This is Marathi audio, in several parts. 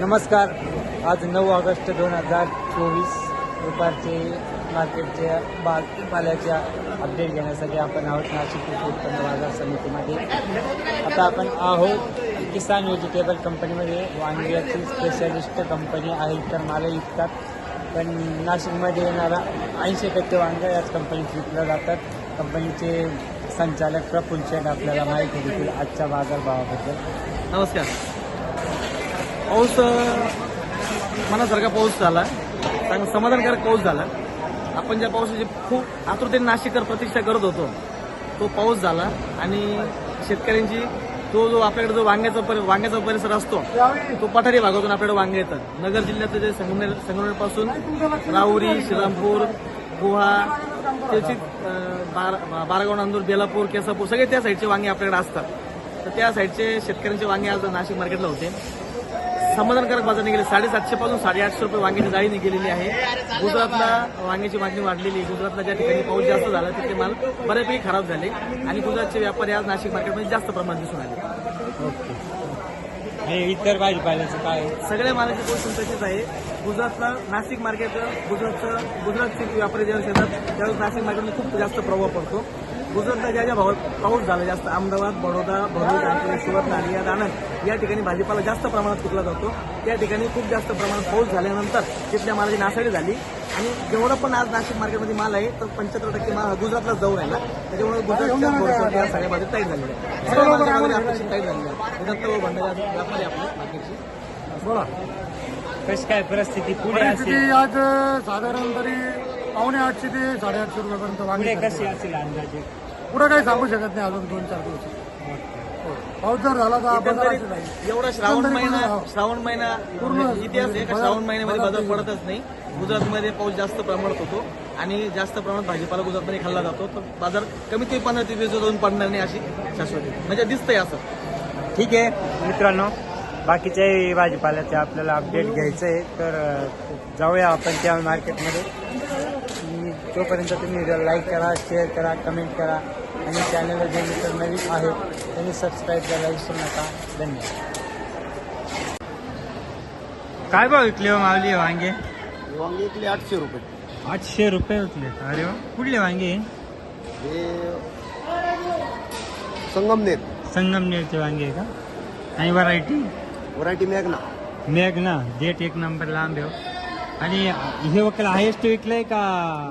नमस्कार. आज नऊ ऑगस्ट दोन हजार चोवीस. दुपारचे मार्केटचे भाजीपाल्याच्या अपडेट घेण्यासाठी आपण आहोत नाशिक कृषी उत्पन्न बाजार समितीमध्ये. आता आपण आहोत किसान व्हेजिटेबल कंपनीमध्ये वांग्याची स्पेशलिस्ट कंपनी आहे तर मला विकतात. पण नाशिकमध्ये येणारा ऐंशी टक्के वांगा याच कंपनीत विकलं जातात. कंपनीचे संचालक प्रफुल्ल शेठ आपल्याला माहिती देतील आजच्या बाजारभावाबद्दल. नमस्कार. पाऊस मनासारखा पाऊस झाला. चांगला समाधानकारक पाऊस झाला. आपण ज्या पावसाची खूप आतुरतेने नाशिककर प्रतीक्षा करत होतो तो पाऊस झाला आणि शेतकऱ्यांची तो जो आपल्याकडे जो वांग्याचा परि वांग्याचा परिसर असतो तो पठारी भागातून आपल्याकडे वांगे येतात. नगर जिल्ह्यात जे संगमनेर संगमनेरपासून राहुरी श्रीरामपूर गुहा त्याची बार बारा बारागाव नांदूर बेलापूर केसापूर सगळे त्या साईडचे वांगे आपल्याकडे असतात. तर त्या साईडचे शेतकऱ्यांचे वांगे आज नाशिक मार्केटला होते. समाधानकारक बाजार निघाले. साडेसातशे पासून साडेआठशे रुपये वांग्याची जाळी निघालेली आहे. गुजरातला वांग्याची मागणी वाढलेली. गुजरातला ज्या ठिकाणी पाऊस जास्त झाला तिथे माल बऱ्यापैकी खराब झाले. आणि गुजरातचे व्यापारी आज नाशिक मार्केटमध्ये जास्त प्रमाणात दिसून आले. ओके. इतर भाजीपाल्याचं काय? सगळ्या मालाची पोझिशन तशीच आहे. गुजरातला नाशिक मार्केट गुजरातचं गुजरातचे व्यापारी ज्यावेळेस येतात त्यावेळेस नाशिक मार्केटमध्ये खूप जास्त प्रभाव पडतो. गुजरातला ज्या ज्या भावात पाऊस झाला जास्त अहमदाबाद बडोदा भरूच आणि सुरत नालिया दानंद या ठिकाणी भाजीपाला जास्त प्रमाणात पिकला जातो. त्या ठिकाणी खूप जास्त प्रमाणात पाऊस झाल्यानंतर तिथल्या मालाची नासाडी झाली. आणि जेवढं पण आज नाशिक मार्केटमध्ये माल आहे तर पंच्याहत्तर टक्के माल गुजरातला जाऊ राहिला. त्याच्यामुळे गुजरातच्या भरोश्यावर या सगळ्या बाजू टाईट झालेल्या आहेत. सगळ्या बाजूने अपेक्षित टाईट झालेल्या आहेत. गुजरात भंडारा व्यापारी आपल्या मार्केटची. बोला. कशी काय परिस्थिती? पुढे परिस्थिती असेल. आज साधारण तरी पावणे आठशे ते साडेआठशे रुपयापर्यंत पुढे वांगे कशी असेल अंदाजे? पुढे काही सांगू शकत नाही अजून दोन चार दिवस. हो. पाऊस जर झाला तर आपण एकंदरीत एवढा श्रावण महिना श्रावण महिना पूर्ण इतिहास आहे का? श्रावण महिन्यामध्ये बाजार पडतच नाही. गुजरातमध्ये पाऊस जास्त प्रमाणात होतो आणि जास्त प्रमाणात भाजीपाला गुजरातमध्ये खाल्ला जातो. तर बाजार कमीत कमी पंधरा ते वीस दिवस पडणार नाही अशी शाश्वती. म्हणजे दिसतंय असं. ठीक आहे. मित्रांनो बाकीच्याही भाजीपाल्याचे आपल्याला अपडेट घ्यायचं आहे तर जाऊया आपण त्या मार्केटमध्ये तोपर्यंत तुम्ही लाईक करा शेअर करा कमेंट करा आणि चॅनलला जे मित्र नवीन आहेत त्यांनी सबस्क्राईब करायला विसरू नका. धन्यवाद. काय भाव विकले हो मावली वांगे? वांगे इकले आठशे रुपये. आठशे रुपये विकले. अरे वा. कुठले वांगे? हे संगमनेर. संगमनेरचे वांगे आहे का? आणि व्हरायटी व्हरायटी मॅगना मेघ ना डेट एक नंबर लांब आहे हो. आणि हे वकील हायेस्ट विकलंय का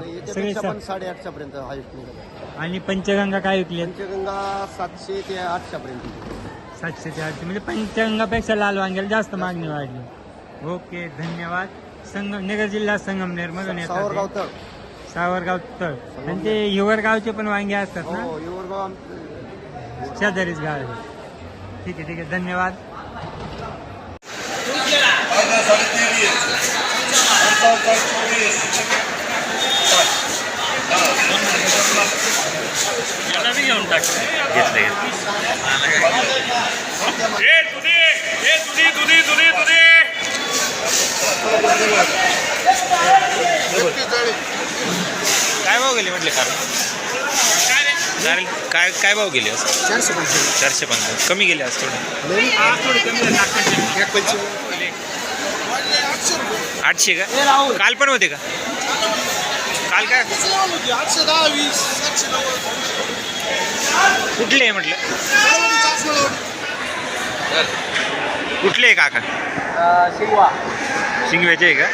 सगळे याच्यापेक्षा पण सा- साडेआठशे पर्यंत हायस्ट निघाला. आणि पंचगंगा काय विकले पंचगंगा सातशे ते आठशे पर्यंत सातशे ते आठशे म्हणजे पंचगंगापेक्षा लाल वांग्याला जास्त मागणी वाढली. ओके धन्यवाद. संगम नगर जिल्हा संगमनेर मधून येतात सावरगाव हे. तळ. सावरगाव तळ. आणि ते हिवरगावचे पण वांगे असतात ना? हो युवरगाव आम- शेजारीच गाव आहे. ठीक आहे ठीक आहे. धन्यवाद. याला बी घेऊन टाक घेतलं ए दुधी ए दुधी दुधी दुधी दुधी काय भाव गेले म्हटले कार चालेल काय काय भाव गेले असं चारशे पंचवीस चारशे पंचावन्न. कमी गेले आज थोडे. एक पंचवीस आठशे का? काल पण होते का? काल काय? आठशे दहा वीस कुठले आहे म्हटलं? कुठले आहे काका? शिंगवा. शिंगव्याचे आहे का?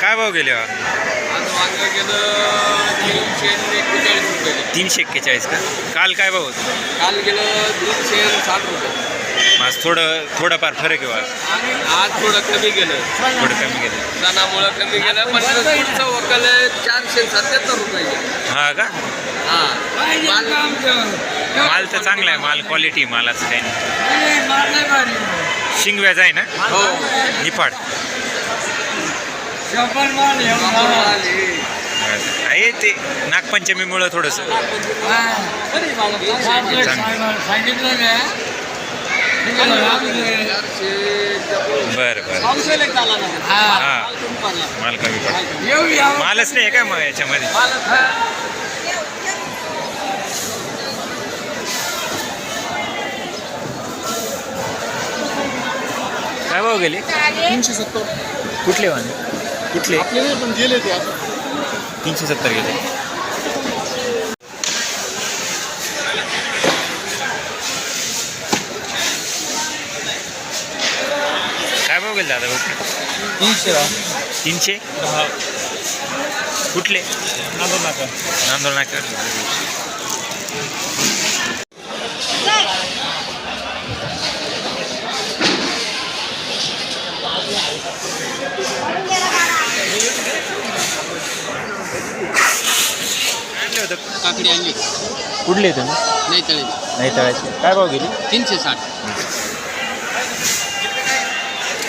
काय भाव गेले बा रुपये. तीनशे एक्केचाळीस का? काल काय भाव होतं? काल गेलं तीनशे साठ रुपये. आज थोडं थोडंफार फरक आहे आज. थोडं कमी गेलं. थोडं कमी गेलं. सणामुळं कमी गेलं पण पुढचं वकल चारशे सत्याहत्तर रुपये गेलं. हा का? हा. माल माल तर चांगला आहे माल क्वालिटी मालाचं काही नाही. शिंगव्याचा आहे ना? हो. निफाड. माल आहे. ते नागपंचमीमुळं थोडंसं. चारशे बरं बरं. हा. माल कमी पडतो मालच नाही आहे का मग याच्यामध्ये. काय भाव गेले? तीनशे सत्तर. कुठले वांगे कुठले? आपले पण गेले ते आता. तीनशे सत्तर गेले. काय भाव गेले दादा भाऊ तीनशे तीनशे? कुठले? नांदोल नाका आणले होतं काकडी आणली. कुठले तुम्ही? नाही तळे नाही तळायचे काय भाव गेली? तीनशे साठ.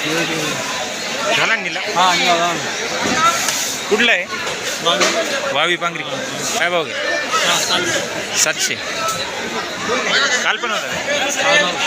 झाला नीला हा कुठला आहे? वावी. पांगरी. काय भाव गेले सातशे. काल पण होता?